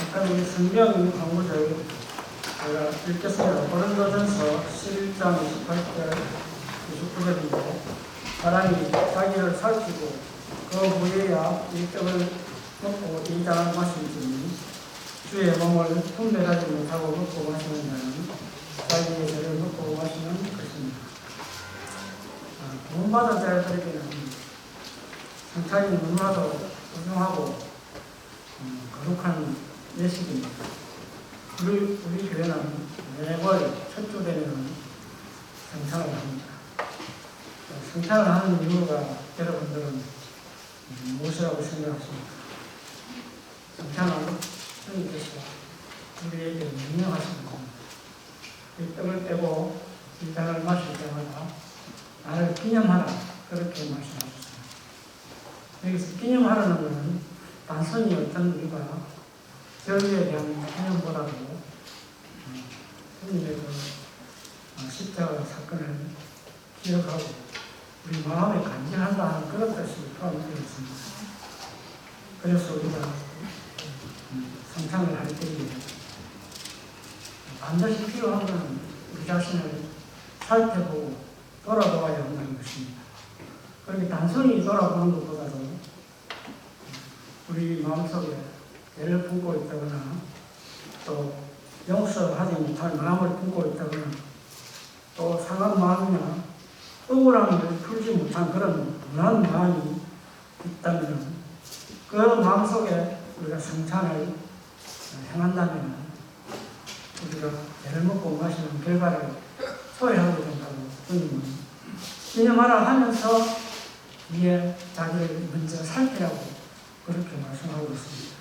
아까 우리 성경 강구절 제가 읽겠습니다. 고린도전서 11장 28절 29절인데 사람이 자기를 살피고 그 후에야 이 떡을 먹고 이 잔을 마실지니 주의 몸을 분별하지 못하고 먹고 마시는 자는 자기의 죄를 먹고 마시는 것입니다. 아, 구원받은 자들에게는 성찬이 너무나도 소중하고 음, 거룩한 예식입니다. 우리, 우리 교회는 매월 첫주 되면 성찬을 합니다. 성찬을 하는 이유가 여러분들은 음, 무엇이라고 생각하십니까? 성찬은 주님께서 우리에게 명령하시는 겁니다. 이 떡을 떼고 이 잔을 마실 때마다 나를 기념하라 그렇게 말씀하셨습니다. 여기서 기념하라는 것은 단순히 어떤 우리가 절기에 대한 기념보다도 어, 주님의 그 어, 십자가 사건을 기억하고 우리 마음에 간직한다는 그런 뜻이 포함되어 있습니다. 그래서 우리가 음, 성찬을 할 때에 반드시 필요한 것은 우리 자신을 살펴보고 돌아보아야 한다는 것입니다. 그렇게 단순히 돌아보는 것보다도 우리 마음속에 죄를 품고 있다거나 또 용서하지 못할 마음을 품고 있다거나 또 상한 마음이나 억울함을 풀지 못한 그런 분한 마음이 있다면 그 마음 속에 우리가 성찬을 행한다면 우리가 죄를 먹고 마시는 결과를 소외하게 된다고 주님은 기념하라 하면서 위에 자기를 먼저 살피라고 그렇게 말씀하고 있습니다.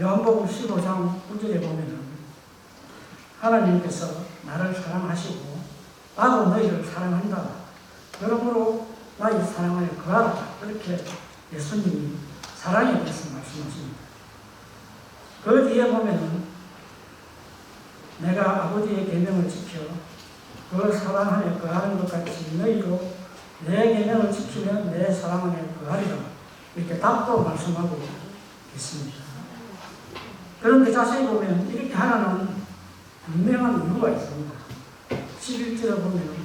요한복음 15장 9절에 보면은 하나님께서 나를 사랑하시고 나도 너희를 사랑한다. 그러므로 나의 사랑을 거하라. 그렇게 예수님이 사랑에 대해서 말씀하십니다. 그 뒤에 보면은 내가 아버지의 계명을 지켜 그 사랑 안에 거하는 것 같이 너희도 내 계명을 지키면 내 사랑 안에 거하리라. 이렇게 답도 말씀하고 있습니다. 그런데 자세히 보면 이렇게 하나는 분명한 이유가 있습니다. 11절에 보면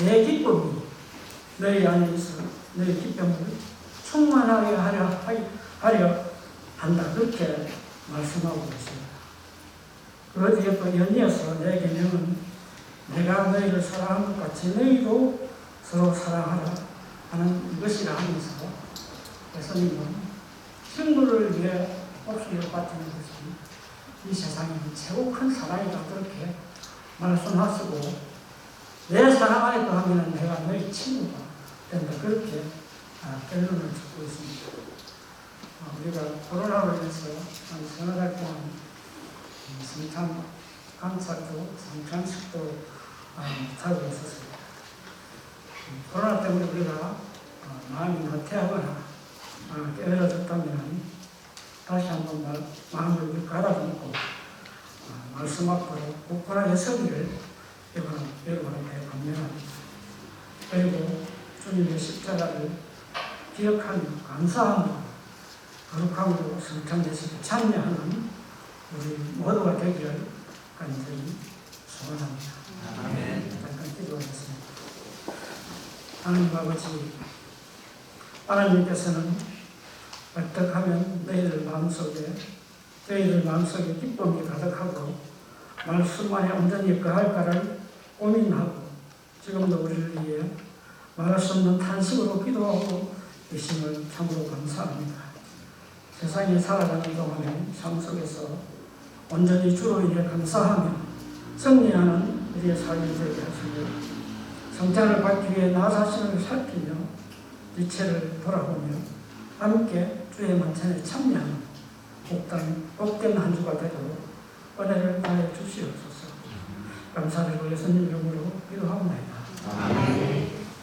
내 기쁨이 너희 안에 있어 너희 기쁨을 충만하게 하려, 하려 한다. 그렇게 말씀하고 있습니다. 그 뒤에 또 연이어서 내 개념은 내가 너희를 사랑한 것 같이 너희도 서로 사랑하라 하는 이것이라 하면서 예수님은 친구를 위해 목숨을 바치는 것이 이 세상에 최고 큰 사랑이다 그렇게 말씀하시고 내 사랑 안에 더하면 내가 너희 친구가 된다 그렇게 아, 결론을 짓고 있습니다. 아, 우리가 코로나로 인해서 한 서너 달 동안 성찬 감사도 성찬식도 못하고 있었습니다. 코로나 때문에 우리가 어, 마음이 나태하거나 어, 게을러졌다면 다시 한번 말, 마음을 가다듬고 앞으로 굳건하게 서기를 여러분, 여러분에게 권면합니다. 그리고 주님의 십자가를 기억하며 감사하며 거룩함으로 성찬에서 참여하는 우리 모두가 되기를 간절히 소원합니다. 잠깐 기도하겠습니다. 하나님 아버지, 하나님께서는 어떻게 하면 너희들 마음속에 너희들 마음속에 기쁨이 가득하고 말씀 안에 온전히 거할까를 고민하고 지금도 우리를 위해 말할 수 없는 탄식으로 기도하고 계심을 참으로 감사합니다. 세상에 살아가는 동안에 삶 속에서 온전히 주로 인해 감사하며 승리하는 우리의 삶이 되게 하시며 성장을 받기 위해 나 자신을 살피며 이체를 돌아보며 함께 주의 만찬에 참여하는 복된 한 주가 되도록 은혜를 다해 주시옵소서 감사드리고 예수님 이름으로 기도하옵나이다. 아멘.